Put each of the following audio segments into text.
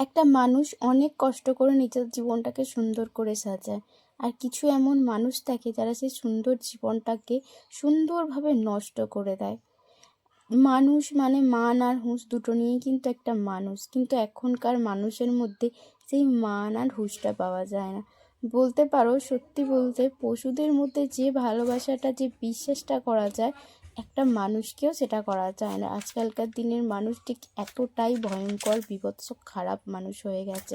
একটা মানুষ অনেক কষ্ট করে নিজের জীবনটাকে সুন্দর করে সাজায়। আর কিছু এমন মানুষ থাকে যারা সেই সুন্দর জীবনটাকে সুন্দরভাবে নষ্ট করে দেয়। মানুষ মানে মান আর হুঁশ দুটো নিয়েই কিন্তু একটা মানুষ। কিন্তু এখনকার মানুষের মধ্যে সেই মান আর হুঁশটা পাওয়া যায় না। বলতে পারো, সত্যি বলতে পশুদের মধ্যে যে ভালোবাসাটা, যে বিশ্বাসটা করা যায় একটা মানুষকেও সেটা করা যায় না। আজকালকার দিনের মানুষ ঠিক এতটাই ভয়ঙ্কর, বিভৎস, খারাপ মানুষ হয়ে গেছে।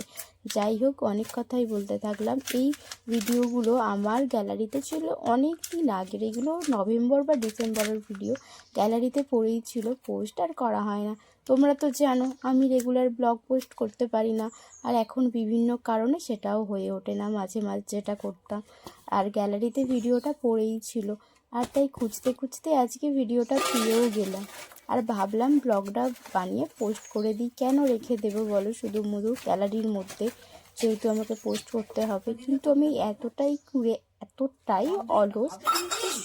যাই হোক, অনেক কথাই বলতে থাকলাম। এই ভিডিওগুলো আমার গ্যালারিতে ছিল অনেক দিন আগের। এগুলো নভেম্বর বা ডিসেম্বরের ভিডিও। গ্যালারিতে পড়েই ছিল, পোস্ট আর করা হয় না। তোমরা তো জানো, আমি রেগুলার ব্লগ পোস্ট করতে পারি না। আর এখন বিভিন্ন কারণে সেটাও হয়ে ওঠে না, মাঝে মাঝে যেটা করতাম। আর গ্যালারিতে ভিডিওটা পড়েই ছিল। আর তাই খুঁজতে খুঁজতে আজকে ভিডিওটা পেয়েও গেলাম আর ভাবলাম ব্লগটা বানিয়ে পোস্ট করে দিই। কেন রেখে দেবো বলো? শুধু মুধু গ্যালারির মধ্যে যেহেতু আমাকে পোস্ট করতে হবে। কিন্তু আমি এতটাই কুড়ে, এতটাই অলস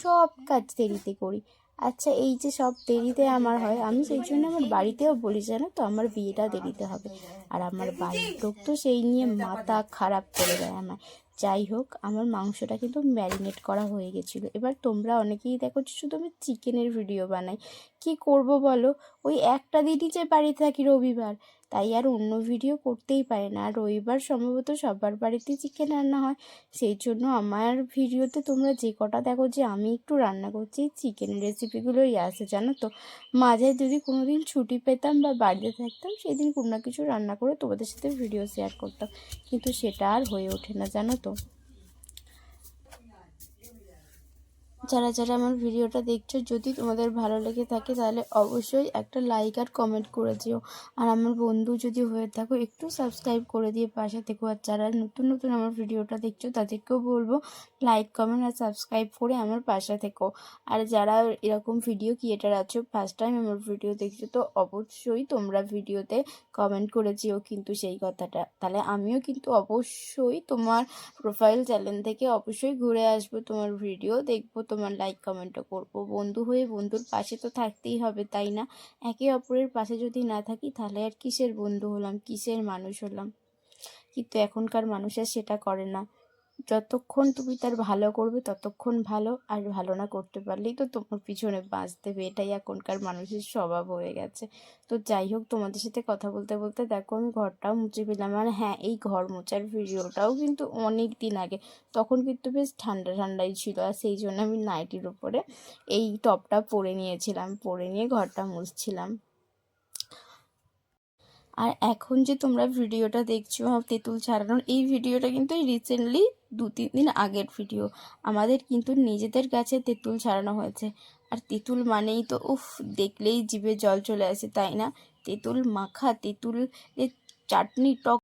সব কাজ দেরিতে করি। আচ্ছা এই যে সব দেরিতে আমার হয়, আমি সেই জন্য আমার বাড়িতেও বলি, জানো তো, আমার বিয়েটা দেরিতে হবে। আর আমার বাড়ির লোক তো সেই নিয়ে মাথা খারাপ করে দেয় আমার যাই হোক, আমার মাংসটা কিন্তু ম্যারিনেট করা হয়ে গেছিল। এবার তোমরা অনেকেই দেখো শুধু আমি চিকেনের ভিডিও বানাই। কি করব বলো? ওই একটা দিনই যে বাড়িতে থাকি রবিবার। তাই আর অন্য ভিডিও করতেই পারে না। আর রবিবার সম্ভবত সবার বাড়িতে চিকেন রান্না হয়। সেই জন্য আমার ভিডিওতে তোমরা যে কটা দেখো যে আমি একটু রান্না করছি চিকেন রেসিপিগুলোই আসে জানো তো? মাঝে যদি কোনো দিন ছুটি পেতাম বা বাড়িতে থাকতাম সেই দিন কোনো না কিছু রান্না করে তোমাদের সাথে ভিডিও শেয়ার করতাম। কিন্তু সেটা আর হয়ে ওঠে না, জানো তো? যারা যারা আমার ভিডিওটা দেখছ, যদি তোমাদের ভালো লেগে থাকে, তাহলে অবশ্যই একটা লাইক আর কমেন্ট করে দিও। আর আমার বন্ধু যদি হয়ে থাকো, একটু সাবস্ক্রাইব করে দিয়ে পাশে থেকো। আর যারা নতুন নতুন আমার ভিডিওটা দেখছ, তাদেরকেও বলব লাইক কমেন্ট আর সাবস্ক্রাইব করে আমার পাশে থেকো। আর যারা এরকম ভিডিও ক্রিয়েটার আছো ফার্স্ট টাইম আমার ভিডিও দেখছ, তো অবশ্যই তোমরা ভিডিওতে কমেন্ট করে যেও কিন্তু সেই কথাটা। তাহলে আমিও কিন্তু অবশ্যই তোমার প্রোফাইল চ্যানেল থেকে অবশ্যই ঘুরে আসব, তোমার ভিডিও দেখব, তোমার লাইক কমেন্টও করব। বন্ধু হয়ে বন্ধুর পাশে তো থাকতেই হবে, তাই না? একে অপরের পাশে যদি না থাকি, তাহলে আর কিসের বন্ধু হলাম, কিসের মানুষ হলাম? কিন্তু এখনকার মানুষের সেটা করে না। যতক্ষণ তুমি তার ভালো করবে, ততক্ষণ ভালো, আর ভালো না করতে পারলেই তো তোমার পিছনে বাঁচ দেবে এটাই এখনকার মানুষের স্বভাব হয়ে গেছে। তো যাই হোক, তোমাদের সাথে কথা বলতে বলতে দেখো, আমি ঘরটাও মুছে পেলাম আর হ্যাঁ এই ঘর মোছার ভিডিওটাও কিন্তু অনেক দিন আগে, তখন কিন্তু বেশ ঠান্ডা ঠান্ডাই ছিল। আর সেই জন্য আমি নাইটির উপরে এই টপটা পরে নিয়েছিলাম, পরে নিয়ে ঘরটা মুছছিলাম। আর এখন যে তোমরা ভিডিওটা দেখছ তেঁতুল ছাড়ানোর এই ভিডিওটা কিন্তু রিসেন্টলি দু তিন দিন আগের ভিডিও আমাদের কিন্তু নিজেদের গাছে তেঁতুল ছাড়ানো হয়েছে। আর তেঁতুল মানেই তো, উফ, দেখলেই জিভে জল চলে আসে, তাই না? তেঁতুল মাখা তেঁতুল চাটনি টক